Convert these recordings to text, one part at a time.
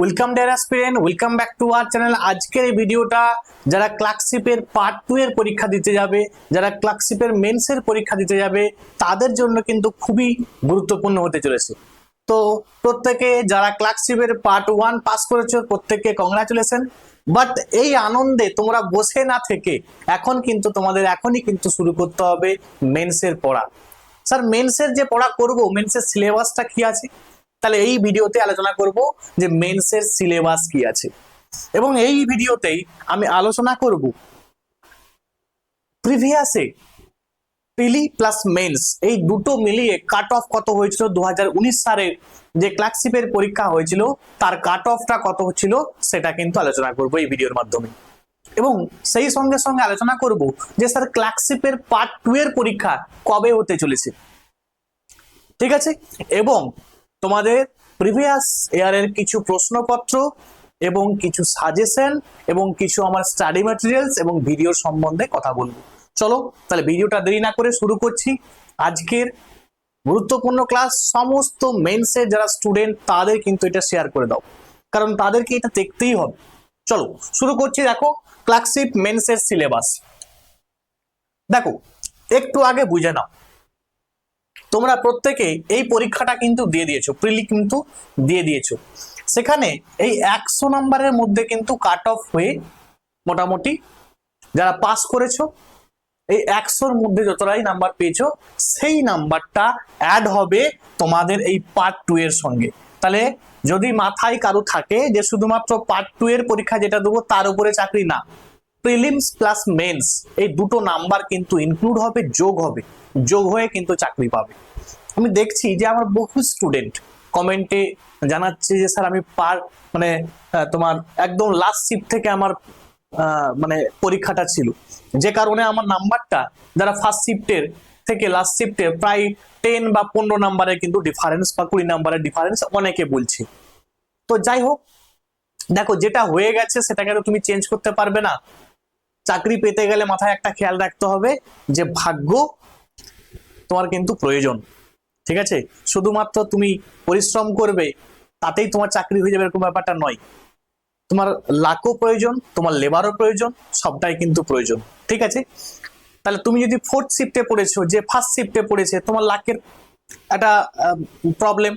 Welcome dear aspirant welcome back to our channel আজকের এই ভিডিওটা যারা ক্লার্কশিপের পার্ট টু এর পরীক্ষা দিতে যাবে, যারা ক্লার্কশিপের মেন্সের পরীক্ষা দিতে যাবে, তাদের জন্য কিন্তু খুবই গুরুত্বপূর্ণ হতে চলেছে। তো প্রত্যেকে যারা ক্লার্কশিপের পার্ট ওয়ান পাস করেছ, প্রত্যেককে কংগ্রাচুলেশন বাট এই আনন্দে তোমরা বসে না থেকে এখন কিন্তু তোমাদের এখনই কিন্তু শুরু করতে হবে মেন্সের পড়া। স্যার মেন্সের যে পড়া করব মেন্সের সিলেবাসটা কি আছে? তাহলে এই ভিডিওতে আলোচনা করব যে মেন্সের সিলেবাস কি আছে। এবং এই ভিডিওতেই আমি আলোচনা করব প্রিভিয়াসে প্রিলি প্লাস মেন্স এই দুটো মিলিয়ে কাট অফ কত হয়েছিল দু হাজার উনিশ সালের যে ক্লার্কশিপের পরীক্ষা হয়েছিল, তার কাট অফটা কত হচ্ছিল সেটা কিন্তু আলোচনা করব এই ভিডিওর মাধ্যমে। এবং সেই সঙ্গে সঙ্গে আলোচনা করব যে স্যার ক্লার্কশিপের পার্ট টু এর পরীক্ষা কবে হতে চলেছে। ঠিক আছে? এবং তোমাদের প্রিভিয়াস ইয়ারের কিছু প্রশ্নপত্র এবং কিছু সাজেশন এবং কিছু আমার স্টাডি ম্যাটেরিয়ালস এবং ভিডিও সম্বন্ধে কথা বলব। চলো, তাহলে ভিডিওটা দেরি না করে শুরু করছি। আজকের গুরুত্বপূর্ণ ক্লাস সমস্ত মেন্সের যারা স্টুডেন্ট তাদের কিন্তু এটা শেয়ার করে দাও। কারণ তাদেরকে এটা দেখতেই হবে। চলো, শুরু করছি, দেখো ক্লার্কশিপ মেন্সের সিলেবাস দেখো, একটু আগে বুঝে নাও। তোমরা প্রত্যেকে এই পরীক্ষাটা কিন্তু দিয়ে দিয়েছ প্রিলি কিন্তু দিয়ে দিয়েছ। সেখানে এই একশো নাম্বারের মধ্যে কিন্তু কাট অফ হয়ে মোটামুটি যারা পাস করেছ, এই একশোর মধ্যে যতটাই নাম্বার পেয়েছ, সেই নাম্বারটা অ্যাড হবে তোমাদের এই পার্ট টু এর সঙ্গে। তাহলে যদি মাথায় কারও থাকে যে শুধুমাত্র পার্ট টু এর পরীক্ষা যেটা দেবো, তার উপরে চাকরি না। প্রিলিমস প্লাস মেন্স এই দুটো নাম্বার কিন্তু ইনক্লুড হবে, যোগ হবে। যোগ হয়ে কিন্তু চাকরি পাবে। আমি দেখছি যে আমার বহু স্টুডেন্ট কমেন্টে জানাচ্ছে যে, স্যার, আমি পার মানে তোমার একদম লাস্ট শিফট থেকে আমার মানে পরীক্ষাটা ছিল। যে কারণে আমার নাম্বারটা যারা ফার্স্ট শিফটের থেকে লাস্ট শিফটে প্রায় টেন বা পনেরো নাম্বারের কিন্তু ডিফারেন্স বা কুড়ি নাম্বারের ডিফারেন্স অনেকে বলছে। তো যাই হোক, দেখো, যেটা হয়ে গেছে সেটাকে তো তুমি চেঞ্জ করতে পারবে না। চাকরি পেতে গেলে মাথায় একটা খেয়াল রাখতে হবে যে ভাগ্য তোমার কিন্তু প্রয়োজন, ঠিক আছে? শুধুমাত্র তুমি পরিশ্রম করবে, তাতেই তোমার চাকরি হয়ে যাবে এরকম ব্যাপারটা নয়। তোমার লাকও প্রয়োজন, তোমার লেবারও প্রয়োজন, সবটাই কিন্তু প্রয়োজন, ঠিক আছে? তাহলে তুমি যদি ফোর্থ শিফটে পড়েছো, যে ফার্স্ট শিফটে পড়েছে, তোমার লাকের একটা প্রবলেম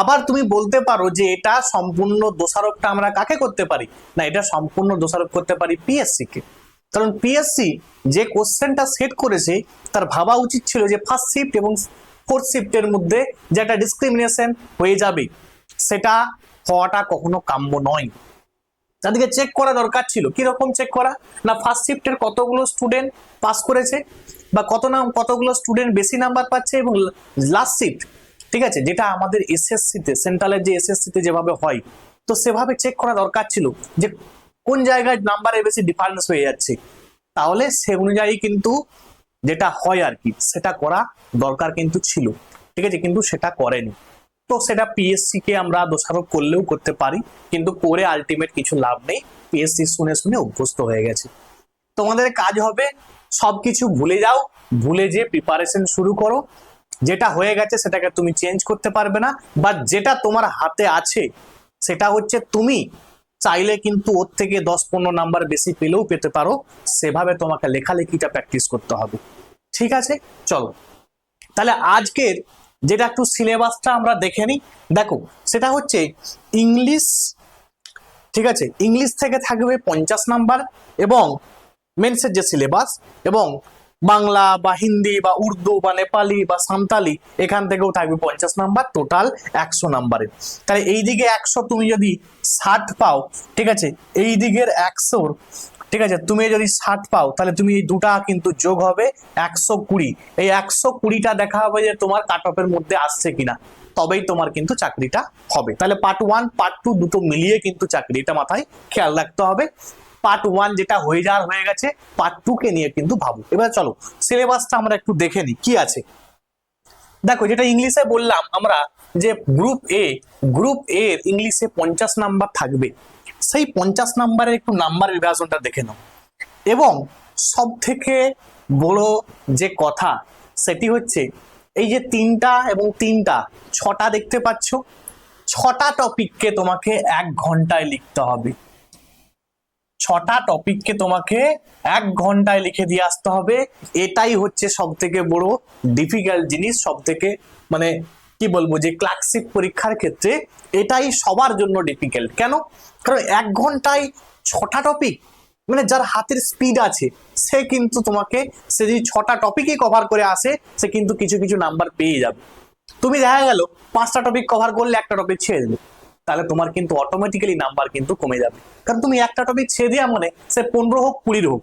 আবার তুমি বলতে পারো যে এটা সম্পূর্ণ দোষারোপটা আমরা কাকে করতে পারি? না, এটা সম্পূর্ণ দোষারোপ করতে পারি পিএসসি কে। কারণ পিএসসি যে কোশ্চেনটা সেট করেছে, তার ভাবা উচিত ছিল যে ফার্স্ট শিফট এবং ফোর্থ শিফটের মধ্যে যে একটা ডিসক্রিমিনেশন হয়ে যাবে, সেটা হওয়াটা কখনো কাম্য নয়। তাদেরকে চেক করা দরকার ছিল। কীরকম চেক করা? না ফার্স্ট শিফটের কতগুলো স্টুডেন্ট পাস করেছে বা কত নাম, কতগুলো স্টুডেন্ট বেশি নাম্বার পাচ্ছে এবং লাস্ট শিফট ঠিক আছে? যেটা আমাদের এসএসসিতে সেন্ট্রালের যে এসএসসিতে যেভাবে হয়, তো সেভাবে চেক করা দরকার ছিল যে কোন জায়গায় নাম্বারে বেশি ডিফারেন্স হয়ে যাচ্ছে? তাহলে সে অনুযায়ী কিন্তু যেটা হয় আর কি, সেটা করা দরকার কিন্তু ছিল। ঠিক আছে? কিন্তু সেটা করেনি। তো সেটা পিএসসি কে আমরা দোষারোপ করলেও করতে পারি, কিন্তু করে আলটিমেট কিছু লাভ নেই। পিএসসি শুনে শুনে অভ্যস্ত হয়ে গেছে। তোমাদের কাজ হবে সবকিছু ভুলে যাও, ভুলে যে প্রিপারেশন শুরু করো। যেটা হয়ে গেছে সেটাকে তুমি চেঞ্জ করতে পারবে না বা যেটা তোমার হাতে আছে, সেটা হচ্ছে তুমি চাইলে কিন্তু ওর থেকে দশ পনেরো নাম্বার বেশি পেলেও পেতে পারো। সেভাবে তোমাকে লেখালেখিটা প্র্যাকটিস করতে হবে। ঠিক আছে? চলো। তাহলে আজকের যেটা একটু সিলেবাসটা আমরা দেখে নিই। দেখো, সেটা হচ্ছে ইংলিশ ঠিক আছে? ইংলিশ থেকে থাকবে পঞ্চাশ নাম্বার এবং মেন্সের যে সিলেবাস এবং বাংলা বা হিন্দি বা উর্দু বা নেপালি বা সাঁওতালি এখান থেকেও থাকবে পঞ্চাশ নাম্বার টোটাল একশো নাম্বারের। তাহলে এই দিকে একশো তুমি যদি ষাট পাও, ঠিক আছে, এই দিকের একশোর, ঠিক আছে, তুমি যদি ষাট পাও, তাহলে তুমি এই দুটা কিন্তু যোগ হবে একশো কুড়ি। এই একশো কুড়িটা দেখা হবে যে তোমার কাট অফের মধ্যে আসছে কিনা, তবেই তোমার কিন্তু চাকরিটা হবে। তাহলে পার্ট ওয়ান পার্ট টু দুটো মিলিয়ে কিন্তু চাকরিটা মাথায় খেয়াল রাখতে হবে। পার্ট ওয়ান যেটা হয়ে যাওয়ার হয়ে গেছে পার্ট টু কে নিয়ে কিন্তু ভাবো। এবার চলো সিলেবাসটা আমরা একটু দেখে নিই, কি আছে? দেখো, যেটা ইংলিশে বললাম আমরা, যে গ্রুপ এ গ্রুপ এ ইংলিশে পঞ্চাশ নাম্বার থাকবে। সেই পঞ্চাশ নাম্বারের একটু নাম্বার বিভাজনটা দেখে নাও। এবং সব থেকে বড় যে কথা, সেটি হচ্ছে, এই যে তিনটা এবং তিনটা, ছটা দেখতে পাচ্ছ? ছটা টপিককে তোমাকে এক ঘন্টায় লিখতে হবে। ছটা টপিককে তোমাকে এক ঘন্টায় লিখে দিয়ে আসতে হবে। এটাই হচ্ছে সব থেকে বড় ডিফিকাল্ট জিনিস সব থেকে মানে কি বলব যে ক্লাসিক পরীক্ষার ক্ষেত্রে এটাই সবার জন্য ডিফিকাল্ট কেন? কারণ এক ঘন্টায় ছটা টপিক মানে যার হাতের স্পিড আছে, সে কিন্তু তোমাকে, সে যদি ছটা টপিকই কভার করে আসে, সে কিন্তু কিছু কিছু নাম্বার পেয়ে যাবে। তুমি দেখা গেল, পাঁচটা টপিক কভার করলে একটা টপিক ছেড়ে দিলে তাহলে তোমার কিন্তু অটোমেটিক্যালি নাম্বার কিন্তু কমে যাবে। কারণ তুমি একটা টপিক ছেড়ে দেওয়া মানে সে পনেরো হোক, কুড়ির হোক,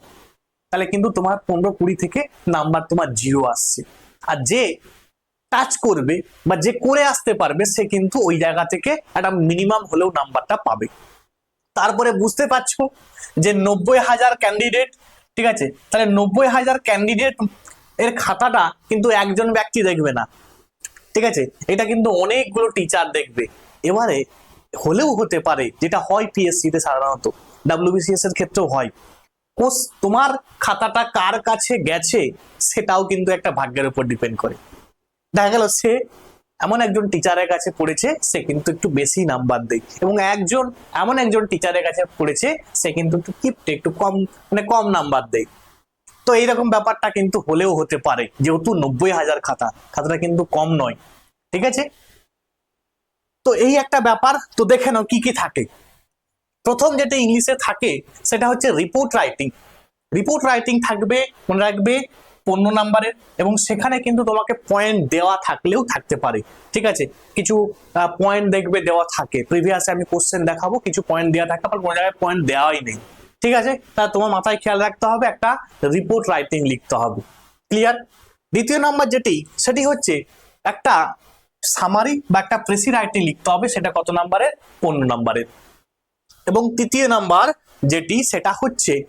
তাহলে কিন্তু তোমার পনেরো, কুড়ি থেকে নাম্বার তোমার জিরো আসছে। আর যে টাচ করবে বা যে করে আসতে পারবে, সে কিন্তু ওই জায়গা থেকে একটা মিনিমাম হলেও নাম্বারটা পাবে। তারপরে বুঝতে পারছ যে নব্বই হাজার ক্যান্ডিডেট ঠিক আছে? তাহলে নব্বই হাজার ক্যান্ডিডেট এর খাতাটা কিন্তু একজন ব্যক্তি দেখবে না। ঠিক আছে? এটা কিন্তু অনেকগুলো টিচার দেখবে। এবারে হলেও হতে পারে, যেটা হয় পিএসসি তে সাধারণত। ডাব্লিউবিসিএস এর ক্ষেত্রেও হয়। কোর্স তোমার খাতাটা কার কাছে গেছে, সেটাও কিন্তু একটা ভাগ্যের উপর ডিপেন্ড করে। দেখা গেল সে এমন একজন টিচারের কাছে পড়েছে, সে কিন্তু একটু বেশি নাম্বার দেয়। এবং একজন, এমন একজন টিচারের কাছে পড়েছে, সে কিন্তু একটু কিপটে একটু কম মানে কম নাম্বার দেয়। তো এইরকম ব্যাপারটা কিন্তু হলেও হতে পারে, যেহেতু নব্বই হাজার খাতা, খাতাটা কিন্তু কম নয়। ঠিক আছে? তো এই একটা ব্যাপার, তো দেখে নাও কি কি থাকে। প্রথম যেটা ইংলিশে থাকে, সেটা হচ্ছে রিপোর্ট রাইটিং রিপোর্ট রাইটিং থাকবে, মনে রাখবে পনেরো নাম্বারের এবং সেখানে কিন্তু তোমাকে পয়েন্ট দেওয়া থাকলেও থাকতে পারে। ঠিক আছে? কিছু পয়েন্ট দেখবে দেওয়া থাকে। প্রিভিয়াসে আমি কোশ্চেন দেখাবো, কিছু পয়েন্ট দেওয়া থাকে, আবার কোনো জায়গায় পয়েন্ট দেওয়াই নেই। ঠিক আছে? তা তোমার মাথায় খেয়াল রাখতে হবে, একটা রিপোর্ট রাইটিং লিখতে হবে। ক্লিয়ার দ্বিতীয় নাম্বার যেটি, সেটি হচ্ছে একটা সামারি বা একটা প্রেসি রাইটিং লিখতে হবে, সেটা কত নাম্বারের পনেরো নাম্বারের এবং তৃতীয় নাম্বার যেটি, সেটা হচ্ছে,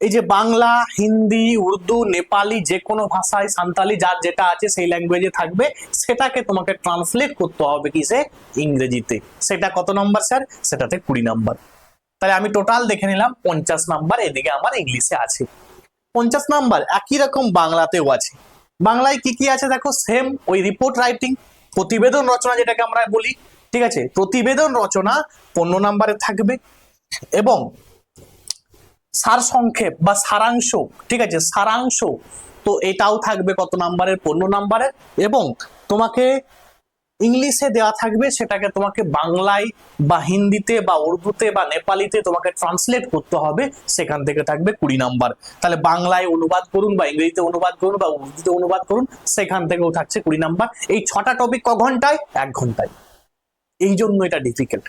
এই যে বাংলা, হিন্দি, উর্দু, নেপালি, যে কোনো ভাষায় সান্তালি যার যেটা আছে, সেই ল্যাঙ্গুয়েজে থাকবে, সেটাকে তোমাকে ট্রান্সলেট করতে হবে কিসে ইংরেজিতে। সেটা কত নাম্বার, স্যার? সেটাতে কুড়ি নাম্বার। তাহলে আমি টোটাল দেখে নিলাম, পঞ্চাশ নাম্বার এদিকে আমার ইংলিশে আছে। পঞ্চাশ নাম্বার, একই রকম বাংলাতেও আছে। বাংলায় কি কি আছে দেখো? সেম ওই রিপোর্ট রাইটিং প্রতিবেদন রচনা যেটাকে আমরা বলি, ঠিক আছে? প্রতিবেদন রচনা পনেরো নাম্বারে থাকবে এবং সার সংক্ষেপ বা সারাংশ, ঠিক আছে? সারাংশ, তো এটাও থাকবে কত নাম্বারের? পনেরো নাম্বারের এবং তোমাকে ইংলিশে দেওয়া থাকবে, সেটাকে তোমাকে বাংলায় বা হিন্দিতে বা উর্দুতে বা নেপালিতে তোমাকে ট্রান্সলেট করতে হবে, সেখান থেকে থাকবে কুড়ি নাম্বার। তাহলে বাংলায় অনুবাদ করুন বা ইংরেজিতে অনুবাদ করুন বা উর্দুতে অনুবাদ করুন, সেখান থেকেও থাকছে কুড়ি নাম্বার। এই ছটা টপিক ক ঘন্টায়? এক ঘন্টায়। এই জন্য এটা ডিফিকাল্ট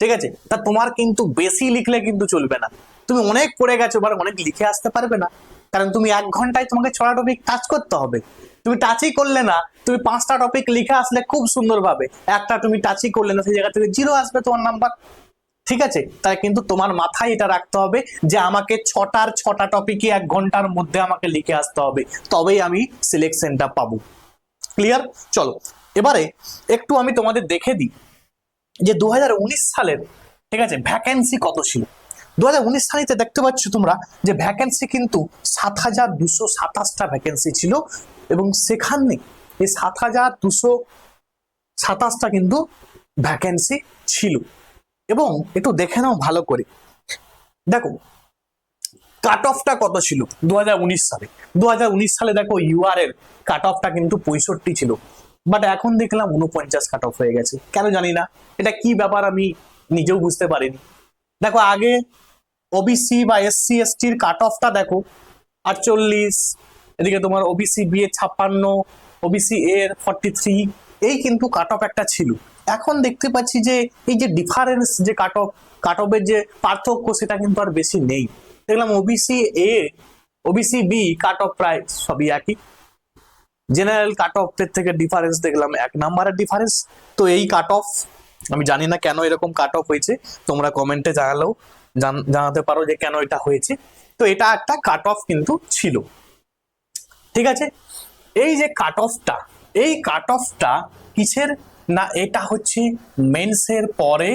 ঠিক আছে? তা তোমার কিন্তু বেশি লিখলে কিন্তু চলবে না। তুমি অনেক পড়ে গেছো বা অনেক লিখে আসতে পারবে না। কারণ তুমি এক ঘন্টায় তোমাকে ছটা টপিক টাচ করতে হবে। তুমি টাচই করলে না, তুমি পাঁচটা টপিক লিখে আসলে খুব সুন্দরভাবে। একটা তুমি টাচই করলে না, সেই জায়গা থেকে জিরো আসবে তোমার নাম্বার ঠিক আছে? তাই কিন্তু তোমার মাথায় এটা রাখতে হবে যে আমাকে ছটার ছটা টপিকই এক ঘণ্টার মধ্যে আমাকে লিখে আসতে হবে। তবেই আমি সিলেকশনটা পাবো। ক্লিয়ার চলো, এবারে একটু আমি তোমাদের দেখে দিই যে দু হাজার উনিশ সালের, ঠিক আছে ভ্যাকেন্সি কত ছিল? দু হাজার উনিশ সালেতে দেখতে পাচ্ছ তোমরা যে ভ্যাকেন্সি কিন্তু সাত হাজার দুশো সাতাশটা ভ্যাকেন্সি ছিল এবং সেখানে এই সাত হাজার দুশো সাতাশটা কিন্তু ভ্যাকেন্সি ছিল। এবং একটু দেখে নাও ভালো করে। দেখো কাট অফটা কত ছিল দু হাজার উনিশ সালে? দু হাজার উনিশ সালে দেখো ইউআর এর কাট অফটা কিন্তু পঁয়ষট্টি ছিল। বাট এখন দেখলাম উনপঞ্চাশ কাট অফ হয়ে গেছে। কেন জানি না, এটা কি ব্যাপার আমি নিজেও বুঝতে পারিনি। দেখো, আগে ওবিসি বা এসসি এসটির কাট অফটা দেখো। আটচল্লিশ, এদিকে তোমার ওবিসি বি এর ছাপ্পান্ন ওবিসি এর ফর্টি থ্রি এই কিন্তু কাট অফ একটা ছিল। এখন দেখতে পাচ্ছি যে এই যে ডিফারেন্স যে কাট অফ কাট অফের যে পার্থক্য সেটা কিন্তু আর বেশি নেই। দেখলাম OBC A OBC B cut off প্রায় সবই একই। জেনারেল কাট অফের থেকে ডিফারেন্স দেখলাম এক নাম্বারের ডিফারেন্স তো এই কাট অফ আমি জানি না কেন এরকম কাট অফ হয়েছে, তোমরা কমেন্টে জানালেও। জান- জানাতে পারো যে কেন এটা হয়েছে। তো এটা একটা কাট অফ কিন্তু ছিল। ঠিক আছে? এই যে কাট অফটা এই কাট অফটা কিসের? না, এটা হচ্ছে মেন্সের পরে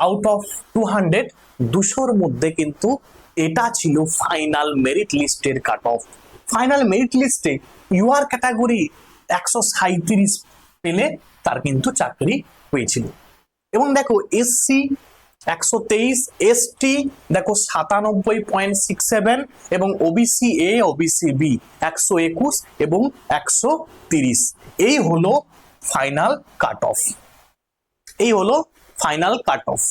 আউট অফ টু হান্ড্রেড দুশোর মধ্যে কিন্তু এটা ছিল ফাইনাল মেরিট লিস্টের কাট অফ ফাইনাল মেরিট লিস্টে ইউআর ক্যাটাগরি একশো সাঁত্রিশ পেলে তার কিন্তু চাকরি হয়েছিল। এবং দেখো এসসি একশো তেইশ এসটি দেখো সাতানব্বই পয়েন্ট সিক্স সেভেন এবং ওবিসি এ ওবিসি বি একশো একুশ এবং একশো তিরিশ। এই হলো ফাইনাল কাট অফ এই হলো ফাইনাল কাট অফ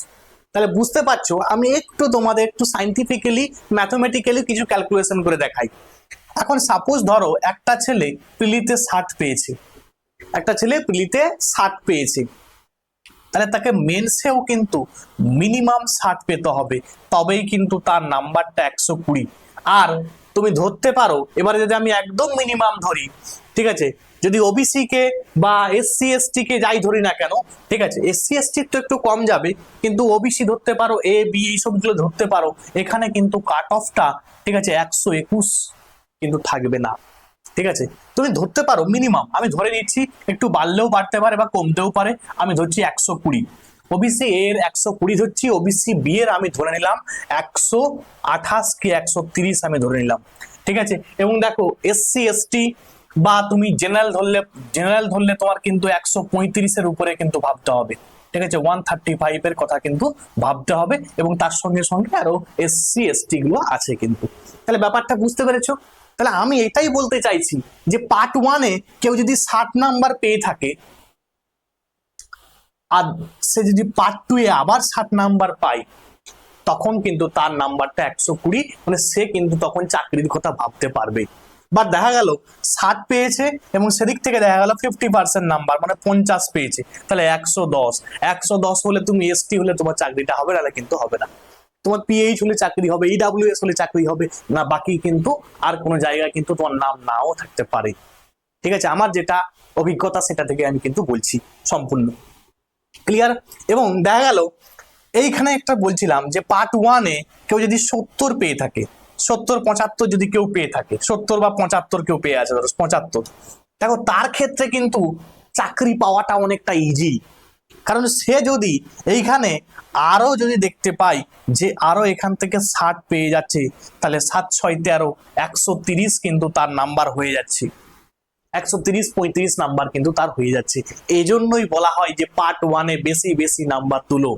তাহলে বুঝতে পারছ, আমি একটু তোমাদের একটু সাইন্টিফিক্যালি ম্যাথমেটিক্যালি কিছু ক্যালকুলেশন করে দেখাই। এখন সাপোজ ধরো একটা ছেলে পিলিতে ষাট পেয়েছে। একটা ছেলে পিলিতে ষাট পেয়েছে। তাহলে তাকে মেন্সেও কিন্তু মিনিমাম ষাট পেতে হবে। তবেই কিন্তু তার নাম্বারটা একশো কুড়ি। আর তুমি ধরতে পারো, এবারে যদি আমি একদম মিনিমাম ধরি, ঠিক আছে? যদি ওবিসি কে বা এসসি এসটি কে যাই ধরি না কেন, ঠিক আছে? এসসি এসটি তো একটু কম যাবে, কিন্তু ওবিসি ধরতে পারো এ বি এইসবগুলো ধরতে পারো, এখানে কিন্তু কাট অফটা ঠিক আছে? একশো একুশ কিন্তু থাকবে না। ঠিক আছে? তুমি ধরতে পারো মিনিমাম আমি ধরে নিচ্ছি, একটু বাড়লেও বাড়তে পারে বা কমতেও পারে, আমি ধরছি একশো কুড়ি। ওবিসি এর একশো কুড়ি ধরছি ওবিসি বি এর আমি ধরে নিলাম একশো আঠাশ কি একশো তিরিশ আমি ধরে নিলাম। ঠিক আছে? এবং দেখো এসসি এসটি বা তুমি জেনারেল ধরলে জেনারেল ধরলে তোমার কিন্তু একশো পঁয়ত্রিশের উপরে কিন্তু ভাবতে হবে। ঠিক আছে? ওয়ান থার্টি ফাইভ এর কথা কিন্তু ভাবতে হবে এবং তার সঙ্গে সঙ্গে আরও এসসি এসটি গুলো আছে কিন্তু। তাহলে ব্যাপারটা বুঝতে পেরেছ? তাহলে আমি এটাই বলতে চাইছি যে পার্ট ওয়ানে কেউ যদি ষাট নাম্বার পেয়ে থাকে, আর সে যদি পার্ট টু এ আবার ষাট নাম্বার পায়, তখন কিন্তু তার নাম্বারটা একশো কুড়ি মানে সে কিন্তু তখন চাকরির কথা ভাবতে পারবে। বা দেখা গেল, ষাট পেয়েছে এবং সেদিক থেকে দেখা গেল ফিফটি পার্সেন্ট নাম্বার মানে পঞ্চাশ পেয়েছে। তাহলে একশো দশ একশো দশ হলে তুমি এসটি হলে তোমার চাকরিটা হবে না কিন্তু হবে না। তোমার পিএইচ হলে চাকরি হবে ইডাব্লিউএস হলে চাকরি হবে, না বাকি কিন্তু আর কোনো জায়গায় কিন্তু তোমার নাম নাও থাকতে পারে। ঠিক আছে? আমার যেটা অভিজ্ঞতা সেটা থেকে আমি কিন্তু বলছি সম্পূর্ণ। ক্লিয়ার এবং দেখা গেল, এইখানে একটা বলছিলাম যে পার্ট ওয়ানে কেউ যদি সত্তর পেয়ে থাকে, সত্তর, পঁচাত্তর যদি কেউ পেয়ে থাকে, সত্তর বা পঁচাত্তর কেউ পেয়ে আছে, ধরো, পঁচাত্তর। দেখো, তার ক্ষেত্রে কিন্তু চাকরি পাওয়াটা অনেকটা ইজি কারণ সে যদি এইখানে আরও যদি দেখতে পাই যে আরও এখান থেকে ষাট পেয়ে যাচ্ছে, তাহলে সাত, ছয়, তেরো, একশো তিরিশ কিন্তু তার নাম্বার হয়ে যাচ্ছে। একশো তিরিশ, পঁয়ত্রিশ নাম্বার কিন্তু তার হয়ে যাচ্ছে। এই জন্যই বলা হয় যে পার্ট ওয়ানে বেশি বেশি নাম্বার তুলো।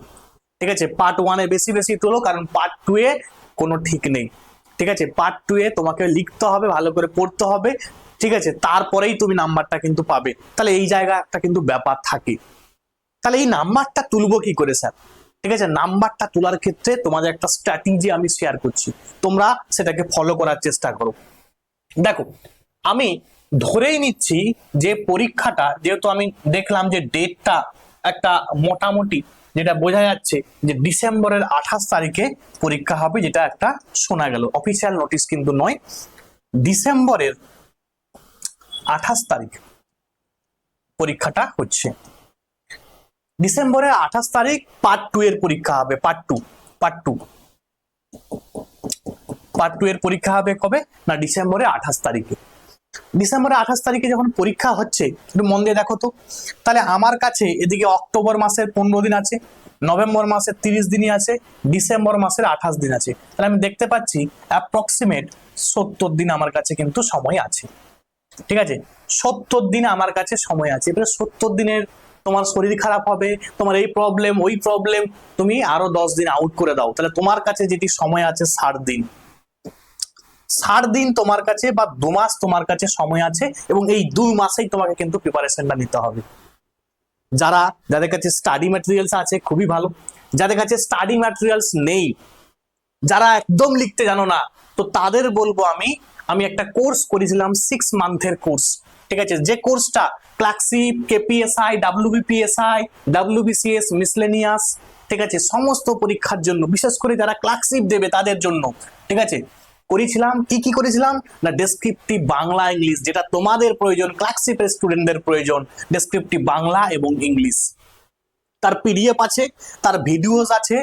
ঠিক আছে? পার্ট ওয়ানে বেশি বেশি তুলো, কারণ পার্ট টু এ কোনো ঠিক নেই। ঠিক আছে? পার্ট টু এ তোমাকে লিখতে হবে, ভালো করে পড়তে হবে। ঠিক আছে? তারপরেই তুমি নাম্বারটা কিন্তু পাবে। তাহলে এই জায়গা একটা কিন্তু ব্যাপার থাকে। তাহলে এই নাম্বারটা তুলবো কি করে, স্যার? ঠিক আছে, নাম্বারটা তোলার ক্ষেত্রে তোমাদের একটা স্ট্র্যাটেজি আমি শেয়ার করছি। তোমরা সেটাকে ফলো করার চেষ্টা করো। দেখো, আমি ধরেই নিচ্ছি যে পরীক্ষাটা, যেহেতু আমি দেখলাম যে ডেটটা একটা মোটামুটি, যেটা বোঝা যাচ্ছে যে ডিসেম্বরের আঠাশ তারিখে পরীক্ষা হবে, যেটা একটা শোনা গেল। অফিসিয়াল নোটিশ কিন্তু নয়। ডিসেম্বরের আঠাশ তারিখ পরীক্ষাটা হচ্ছে। ডিসেম্বরের আঠাশ তারিখ পার্ট টু এর পরীক্ষা হবে part two part two part two এর পরীক্ষা হবে কবে? না ডিসেম্বরে আঠাশ তারিখে। ডিসেম্বরে আঠাশ তারিখে যখন পরীক্ষা হচ্ছে, একটু মন দিয়ে দেখো তো। তাহলে আমার কাছে এদিকে অক্টোবর মাসের পনেরো দিন আছে, নভেম্বর মাসের তিরিশ দিনই আছে, ডিসেম্বর মাসের আঠাশ দিন আছে। তাহলে আমি দেখতে পাচ্ছি অ্যাপ্রক্সিমেট সত্তর দিন আমার কাছে কিন্তু সময় আছে। ঠিক আছে? সত্তর দিন আমার কাছে সময় আছে। এবারে সত্তর দিনের তোমার শরীর খারাপ হবে, তোমার এই প্রবলেম ওই প্রবলেম তুমি আরও দশ দিন আউট করে দাও। তাহলে তোমার কাছে যেটি সময় আছে, ষাট দিন। ষাট দিন তোমার কাছে বা দু মাস তোমার কাছে সময় আছে এবং এই দুই মাসেই তোমাকে কিন্তু প্রিপারেশনটা নিতে হবে। যারা, যাদের কাছে স্টাডি ম্যাটেরিয়ালস আছে, খুবই ভালো। যাদের কাছে স্টাডি ম্যাটেরিয়ালস নেই, যারা একদম লিখতে জানো না, তো তাদের বলব আমি আমি একটা কোর্স করেছিলাম সিক্স মান্থের কোর্স ঠিক আছে? যে কোর্সটা ক্লাক্সিপ কেপিএসআই ডাব্লিউবিপিএসআই ডাব্লিউবিসিএস মিসলেনিয়াস ঠিক আছে? সমস্ত পরীক্ষার জন্য, বিশেষ করে যারা ক্লাক্সিপ দেবে তাদের জন্য, ঠিক আছে? করেছিলাম। কি কি করেছিলাম? না ডেসক্রিপটিভ বাংলা ইংলিশ যেটা তোমাদের প্রয়োজন ক্লাক্সিপের স্টুডেন্টদের প্রয়োজন ডেসক্রিপটিভ বাংলা এবং ইংলিশ তার পিডিএফ আছে, তার ভিডিওস আছে।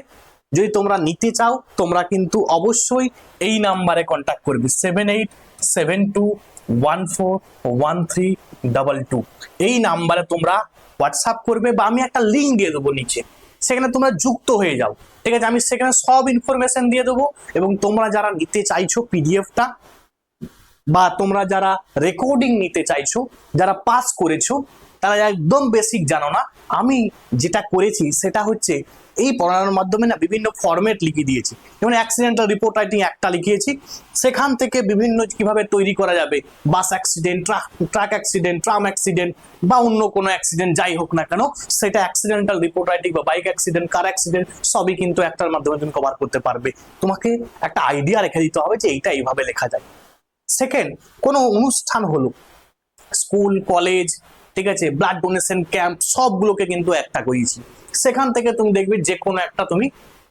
যদি তোমরা নিতে চাও, তোমরা কিন্তু অবশ্যই এই নাম্বারে কন্ট্যাক্ট করবে। Seven eight seven two one four one three double two এই নাম্বারে তোমরা হোয়াটসঅ্যাপ করবে বা আমি একটা লিঙ্ক দিয়ে দেবো নিচে। সেখানে তোমরা যুক্ত হয়ে যাও। ঠিক আছে, আমি সেখানে সব ইনফরমেশন দিয়ে দেবো এবং তোমরা যারা নিতে চাইছো পিডিএফটা বা তোমরা যারা রেকর্ডিং নিতে চাইছো, যারা পাস করেছ তারা একদম বেসিক জানো না। আমি যেটা করেছি সেটা হচ্ছে এই পড়ানোর মাধ্যমে না বিভিন্ন ফরম্যাট লিখে দিয়েছি। যেমন অ্যাক্সিডেন্টাল রিপোর্ট রাইটিং একটা লিখিয়েছি। সেখান থেকে বিভিন্ন কীভাবে তৈরি করা যাবে। Bus accident truck truck accident tram accident বা অন্য কোনো অ্যাক্সিডেন্ট যাই হোক না কেন, সেটা অ্যাক্সিডেন্টাল রিপোর্ট রাইটিং বা বাইক অ্যাক্সিডেন্ট কার অ্যাক্সিডেন্ট সবই কিন্তু একটার মাধ্যমে তুমি কভার করতে পারবে। তোমাকে একটা আইডিয়া রেখে দিতে হবে যে এইটা এইভাবে লেখা যায়। সেকেন্ড কোনো অনুষ্ঠান হলো। স্কুল কলেজ ঠিক আছে? ব্লাড ডোনেশন ক্যাম্প সবগুলোকে কিন্তু একটা করিয়েছি সেখান থেকে তুমি দেখবে যে কোনো একটা তুমি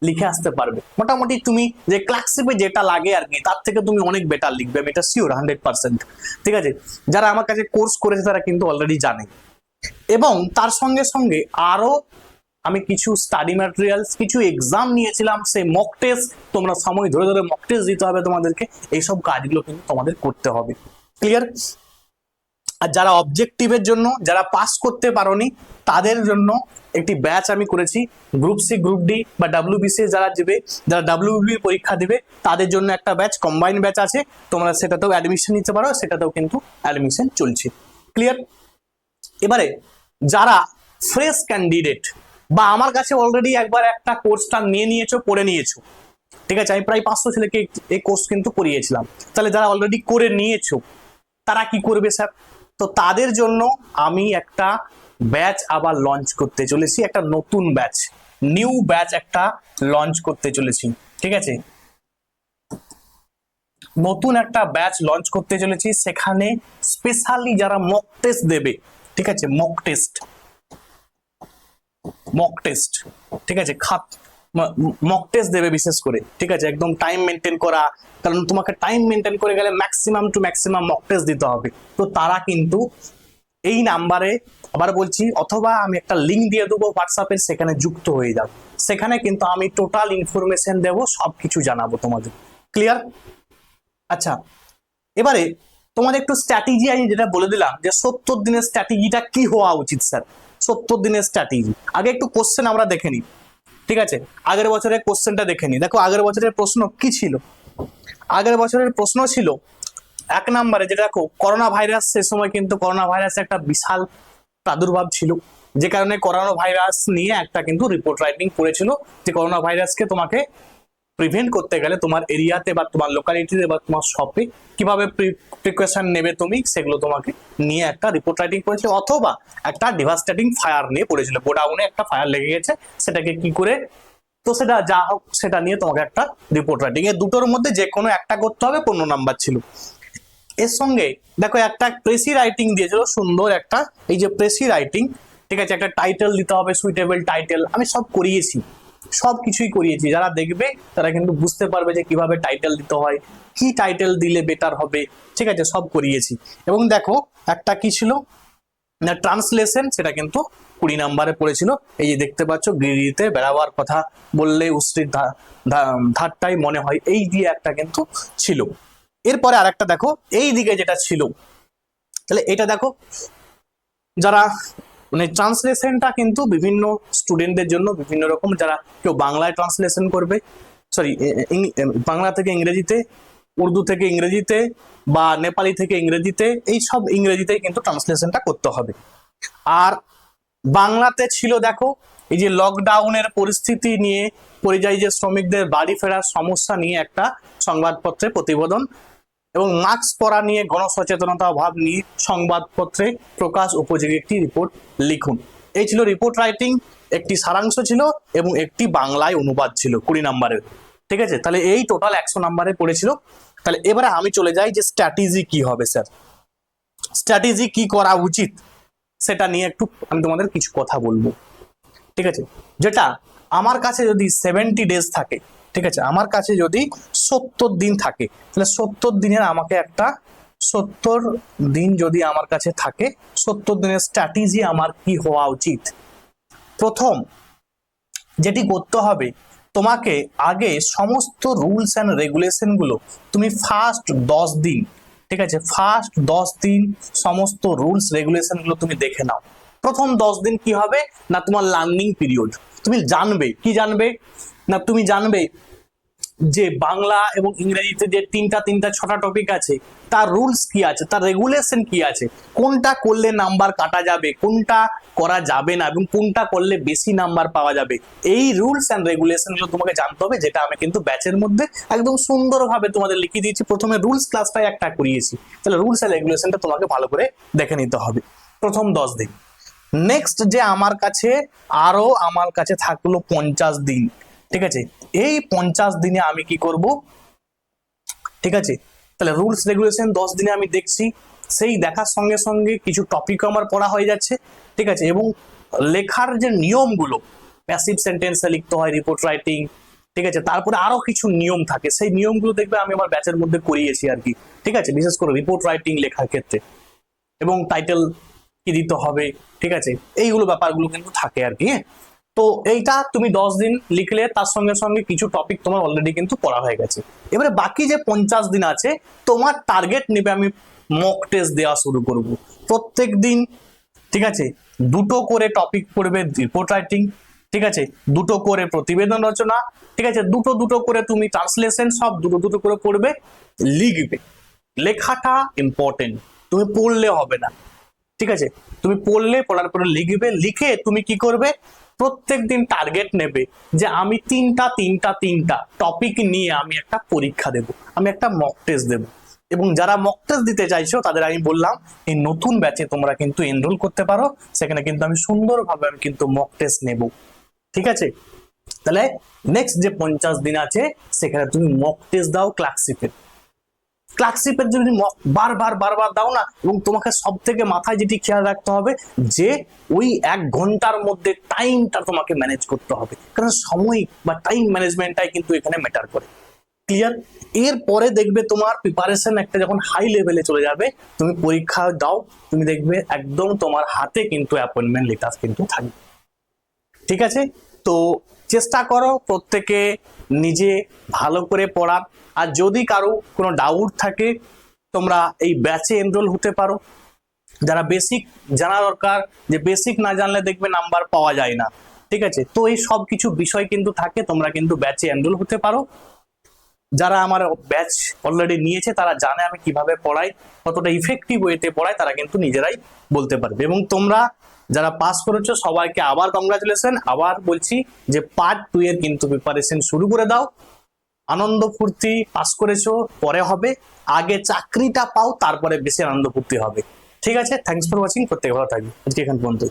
লিখে আসতে পারবে। মোটামুটি তুমি যে ক্লাসিপে যেটা লাগে আর কি তার থেকে তুমি অনেক বেটার লিখবে, আমি এটা শিওর হান্ড্রেড পার্সেন্ট ঠিক আছে? যারা আমার কাছে কোর্স করেছে, তারা কিন্তু অলরেডি জানে। এবং তার সঙ্গে সঙ্গে আরও আমি কিছু স্টাডি ম্যাটেরিয়ালস কিছু এক্সাম নিয়েছিলাম, সেই মক টেস্ট তোমরা সময় ধরে ধরে মক টেস্ট দিতে হবে তোমাদেরকে। এইসব কাজগুলো কিন্তু তোমাদের করতে হবে। ক্লিয়ার আর যারা অবজেক্টিভের জন্য, যারা পাস করতে পারোনি, তাদের জন্য একটি ব্যাচ আমি করেছি। গ্রুপ সি গ্রুপ ডি বা ডাব্লিউবিসি যারা দেবে, যারা ডাব্লিউবি পরীক্ষা দেবে, তাদের জন্য একটা ব্যাচ কম্বাইন ব্যাচ আছে। তোমরা সেটাতেও অ্যাডমিশন নিতে পারো, সেটাতেও কিন্তু অ্যাডমিশন চলছে। ক্লিয়ার এবারে, যারা ফ্রেশ ক্যান্ডিডেট বা আমার কাছে অলরেডি একবার একটা কোর্সটা নিয়ে নিয়েছো পড়ে নিয়েছো, ঠিক আছে? আমি প্রায় পাঁচশো ছেলেকে এই কোর্স কিন্তু করিয়েছিলাম। তাহলে যারা অলরেডি করে নিয়েছো, তারা কি করবে স্যার তো তাদের জন্য আমি একটা ব্যাচ আবার লঞ্চ করতে চলেছি, একটা নতুন ব্যাচ নিউ ব্যাচ একটা লঞ্চ করতে চলেছি, ঠিক আছে? নতুন একটা ব্যাচ লঞ্চ করতে চলেছি, সেখানে স্পেশালি যারা মক টেস্ট দেবে, ঠিক আছে? মক টেস্ট মক টেস্ট ঠিক আছে? খাত মক টেস্ট দেবে বিশেষ করে। ঠিক আছে? একদম টাইম মেনটেন করা। কারণ তোমাকে টাইম মেনটেন করে গেলে maximum to maximum mock test দিতে হবে। তো তারা কিন্তু এই নাম্বারে আবার বলছি, অথবা আমি একটা লিঙ্ক দিয়ে দেবো হোয়াটসঅ্যাপের সেখানে যুক্ত হয়ে যাও। সেখানে কিন্তু আমি টোটাল ইনফরমেশন দেবো সব কিছু জানাব তোমাদের। ক্লিয়ার আচ্ছা এবারে তোমাদের একটু স্ট্র্যাটেজি আমি যেটা বলে দিলাম, যে সত্তর দিনের স্ট্র্যাটেজিটা কি হওয়া উচিত, স্যার? সত্তর দিনের স্ট্র্যাটেজি আগে একটু কোশ্চেন আমরা দেখে নিই। ঠিক আছে? আগের বছরের কোশ্চেনটা দেখে নিই দেখো, আগের বছরের প্রশ্ন কি ছিল? আগের বছরের প্রশ্ন ছিল, এক নম্বরে যেটা দেখো করোনা ভাইরাস সে সময় কিন্তু করোনা ভাইরাস একটা বিশাল প্রাদুর্ভাব ছিল। যে কারণে করোনা ভাইরাস নিয়ে একটা কিন্তু রিপোর্ট রাইটিং করেছিল যে করোনা ভাইরাসকে তোমাকে প্রিভেন্ট করতে গেলে তোমার এরিয়াতে বা তোমার লোকালিটিতে বা তোমার শপে কীভাবে প্রিকশন নেবে তুমি, সেগুলো তোমাকে নিয়ে একটা রিপোর্ট রাইটিং করেছিল অথবা একটা ডিভাস্টেটিং ফায়ার নিয়ে পড়েছিল। গোডাউনে একটা ফায়ার লেগে গেছে, সেটাকে কি করে, তো সেটা যা হোক, সেটা নিয়ে তোমাকে একটা রিপোর্ট রাইটিং এর দুটোর মধ্যে যে কোনো একটা করতে হবে, পনেরো নাম্বার ছিল। এর সঙ্গে দেখো একটা প্রেসি রাইটিং দিয়েছিল, সুন্দর একটা, এই যে প্রেসি রাইটিং ঠিক আছে, একটা টাইটেল দিতে হবে সুইটেবল টাইটেল আমি সব করিয়েছি। সব কিছুই করিয়েছি। যারা দেখবে, তারা কিন্তু বুঝতে পারবে যে কীভাবে টাইটেল দিতে হয়, কি টাইটেল দিলে বেটার হবে, ঠিক আছে, সব করিয়েছি। এবং দেখো, একটা কি ছিল? না ট্রান্সলেশন সেটা কিন্তু কুড়ি নাম্বারে পড়েছিল। এই যে দেখতে পাচ্ছ, গিরিতে বেড়াবার কথা বললে উশ্রির ধারটাই মনে হয়, এই দিয়ে একটা কিন্তু ছিল। এরপরে আরেকটা দেখো, এই দিকে যেটা ছিল, তাহলে এটা দেখো, যারা মানে ট্রান্সলেশনটা কিন্তু বিভিন্ন স্টুডেন্টদের জন্য বিভিন্ন রকম যারা কেউ বাংলায় ট্রান্সলেশন করবে সরি বাংলা থেকে ইংরেজিতে, উর্দু থেকে ইংরেজিতে বা নেপালি থেকে ইংরেজিতে, এই সব ইংরেজিতেই কিন্তু ট্রান্সলেশনটা করতে হবে। আর বাংলাতে ছিল দেখো, এই যে লকডাউনের পরিস্থিতি নিয়ে পরিযায়ী যে শ্রমিকদের বাড়ি ফেরার সমস্যা নিয়ে একটা সংবাদপত্রে প্রতিবেদন এবং মাস্ক পরা নিয়ে গণসচেতনতা অভাব নিয়ে সংবাদপত্রে প্রকাশ উপযোগী একটি রিপোর্ট লিখুন। এই ছিল রিপোর্ট রাইটিং। একটি সারাংশ ছিল এবং একটি বাংলায় অনুবাদ ছিল কুড়ি নাম্বারের। ঠিক আছে? তাহলে এই টোটাল একশো নাম্বারে পড়েছিল। তাহলে এবারে আমি চলে যাই যে স্ট্র্যাটেজি কি হবে স্যার স্ট্র্যাটেজি কি করা উচিত? সেটা নিয়ে একটু আমি তোমাদের কিছু কথা বলব। ঠিক আছে? যেটা আমার কাছে যদি সেভেন্টি ডেজ থাকে ঠিক আছে? আমার কাছে যদি সত্তর দিন থাকে, তাহলে সত্তর দিনের আমাকে একটা সত্তর দিন যদি আমার কাছে থাকে, সত্তর দিনের স্ট্র্যাটেজি আমার কি হওয়া উচিত? প্রথম, যেটি করতে হবে, তোমাকে আগে সমস্ত রুলস অ্যান্ড রেগুলেশনগুলো তুমি ফার্স্ট দশ দিন, ঠিক আছে? ফার্স্ট দশ দিন সমস্ত রুলস রেগুলেশনগুলো তুমি দেখে নাও। প্রথম দশ দিন কি হবে? না তোমার লার্নিং পিরিয়ড তুমি জানবে। কি জানবে? না, তুমি জানবে যে বাংলা এবং ইংরেজিতে যে তিনটা তিনটা, ছটা টপিক আছে, তার রুলস কি আছে, তার রেগুলেশন কি আছে, কোনটা করলে নাম্বার কাটা যাবে, কোনটা করা যাবে না এবং কোনটা করলে বেশি নাম্বার পাওয়া যাবে, এই রুলস অ্যান্ড রেগুলেশনগুলো তোমাকে জানতে হবে, যেটা আমি কিন্তু ব্যাচের মধ্যে একদম সুন্দরভাবে তোমাদের লিখে দিয়েছি। প্রথমে রুলস ক্লাসটাই একটা করিয়েছি, তাহলে রুলস অ্যান্ড রেগুলেশনটা তোমাকে ভালো করে দেখে নিতে হবে। প্রথম দশ দিন। নেক্সট যে আমার কাছে, আরও আমার কাছে থাকল পঞ্চাশ দিন। ঠিক আছে? এই পঞ্চাশ দিনে আমি কি করব? ঠিক আছে? তাহলে রুলস রেগুলেশন দশ দিনে আমি দেখছি। সেই দেখার সঙ্গে সঙ্গে কিছু টপিকও আমার পড়া হয়ে যাচ্ছে। ঠিক আছে? এবং লেখার যে নিয়মগুলো প্যাসিভ সেন্টেন্সে লিখতে হয় রিপোর্ট রাইটিং ঠিক আছে? তারপরে আরও কিছু নিয়ম থাকে। সেই নিয়মগুলো দেখবে আমি আমার ব্যাচের মধ্যে করিয়েছি আর কি। ঠিক আছে? বিশেষ করে রিপোর্ট রাইটিং লেখার ক্ষেত্রে। এবং টাইটেল কি দিতে হবে? ঠিক আছে? এইগুলো ব্যাপারগুলো কিন্তু থাকে আর কি হ্যাঁ? তো এইটা তুমি দশ দিন লিখলে তার সঙ্গে সঙ্গে কিছু টপিক তোমার অলরেডি কিন্তু পড়া হয়ে গেছে। এবারে বাকি যে পঞ্চাশ দিন আছে, তোমার টার্গেট নেবে আমি মক টেস্ট দেওয়া শুরু করব। প্রত্যেক দিন, ঠিক আছে? দুটো করে টপিক পড়বে রিপোর্ট রাইটিং ঠিক আছে? দুটো করে প্রতিবেদন রচনা, ঠিক আছে? দুটো দুটো করে তুমি ট্রান্সলেশন সব দুটো দুটো করে পড়বে, লিখবে। লেখাটা ইম্পর্টেন্ট তুমি পড়লে হবে না। ঠিক আছে? তুমি পড়লে, পড়ার পরে লিখবে, লিখে তুমি কি করবে? প্রত্যেক দিন টার্গেট নেবে যে আমি তিনটা তিনটা তিনটা টপিক নিয়ে আমি একটা পরীক্ষা দেব, আমি একটা মক টেস্ট দেব। এবং যারা মক টেস্ট দিতে চাইছো, তাদের আমি বললাম, এই নতুন ব্যাচে তোমরা কিন্তু এনরোল করতে পারো, সেখানে কিন্তু আমি সুন্দরভাবে আমি কিন্তু মক টেস্ট নেব। ঠিক আছে? তাহলে নেক্সট যে পঞ্চাশ দিন আছে, সেখানে তুমি মক টেস্ট দাও ক্লার্কশিপের ক্লার্কশিপের mock বারবার বারবার দাও না। এবং তোমাকে সব থেকে মাথায় যেটি খেয়াল রাখতে হবে, যে ওই এক ঘণ্টার মধ্যে টাইমটা তোমাকে ম্যানেজ করতে হবে। কারণ সময় বা টাইম ম্যানেজমেন্টটাই কিন্তু এখানে ম্যাটার করে। ক্লিয়ার এরপরে দেখবে তোমার প্রিপারেশন একটা যখন হাই লেভেলে চলে যাবে, তুমি পরীক্ষা দাও, তুমি দেখবে একদম তোমার হাতে কিন্তু অ্যাপয়েন্টমেন্ট লেটার কিন্তু থাকবে। ঠিক আছে? তো চেষ্টা করো প্রত্যেকে নিজে ভালো করে পড়ার আর যদি কারও কোনো ডাউট থাকে, তোমরা এই ব্যাচে এনরোল হতে পারো। যারা বেসিক জানা দরকার যে বেসিক না জানলে দেখবে নাম্বার পাওয়া যায় না। ঠিক আছে? তো এই সব কিছু বিষয় কিন্তু থাকে, তোমরা কিন্তু ব্যাচে এনরোল হতে পারো। যারা আমার ব্যাচ অলরেডি নিয়েছে, তারা জানে আমি কীভাবে পড়াই, কতটা ইফেক্টিভ ওয়েতে পড়াই, তারা কিন্তু নিজেরাই বলতে পারবে। এবং তোমরা যারা পাস করেছ, সবাইকে আবার কংগ্রাচুলেশন আবার বলছি যে পার্ট টু এর কিন্তু প্রিপারেশন শুরু করে দাও। আনন্দ ফুর্তি পাস করেছ, পরে হবে। আগে চাকরিটা পাও, তারপরে বেশি আনন্দ ফুর্তি হবে। ঠিক আছে? থ্যাংকস ফর ওয়াচিং প্রত্যেক ভালো থাকবে। আজকে এখান পর্যন্ত